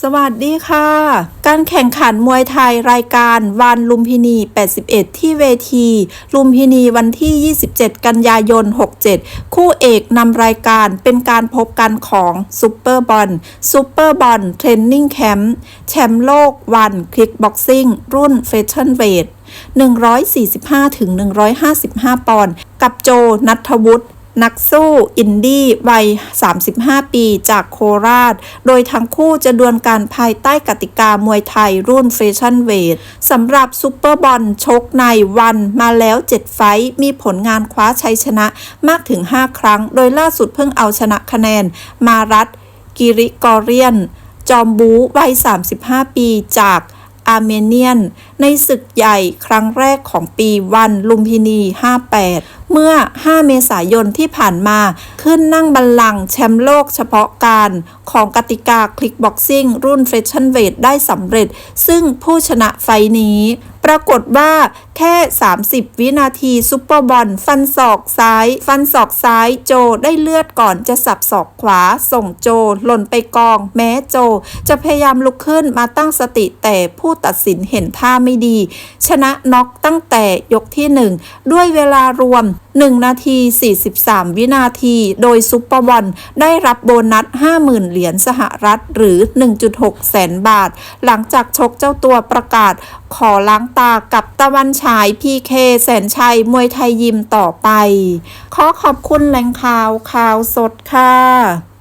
สวัสดีค่ะ การแข่งขันมวยไทยรายการวันลุมพินี 81 ที่เวที ลุมพินีวันที่ 27 กันยายน 67 คู่เอกนำรายการเป็นการพบกันของซูเปอร์บอลซูเปอร์บอลเทรนนิ่งแคมป์แชมป์โลกวันคลิกบ็อกซิ่งรุ่นเฟชั่นเวท145-155 ปอนด์กับโจนัทวุฒิ นักสู้อินดี้วัย 35 ปีจากโคราช โดยทั้งคู่จะดวลกันภายใต้กติกามวยไทยรุ่นเฟชั่นเวทสำหรับซูเปอร์บอลชกในวันมาแล้ว 7 ไฟท์มีผลงานคว้าชัยชนะมากถึง 5 ครั้ง โดยล่าสุดเพิ่งเอาชนะคะแนน มารัตกิริกอเรียน จอมบูวัย 35 ปีจาก อาร์เมเนียน ในศึกใหญ่ครั้งแรกของปีวันลุมพินี 58 เมื่อ 5 เมษายนที่ผ่านมาขึ้นนั่งบัลลังก์แชมป์โลกเฉพาะการของกติกาคลิกบ็อกซิ่งรุ่นเฟชชั่นเวทได้สำเร็จ ซึ่งผู้ชนะไฟล์นี้ ปรากฏว่าแค่ 30 วินาทีซุปเปอร์บอลฟันศอกซ้าย ฟันศอกซ้ายโจได้เลือดก่อนจะสับศอกขวา ส่งโจหล่นไปกอง แม้โจ จะพยายามลุกขึ้นมาตั้งสติแต่ผู้ตัดสินเห็นท่าไม่ดี ชนะน็อกตั้งแต่ยกที่ 1 ด้วยเวลารวม 1 นาที 43 วินาที โดยซุปเปอร์บอลได้รับโบนัส 50,000 เหรียญสหรัฐหรือ 1.6 แสนบาท หลังจากชกเจ้าตัวประกาศ ขอล้างตากับตะวันฉายพีเคแสนชัยมวยไทยยิมต่อไป ขอขอบคุณแหล่งข่าวข่าวสดค่ะ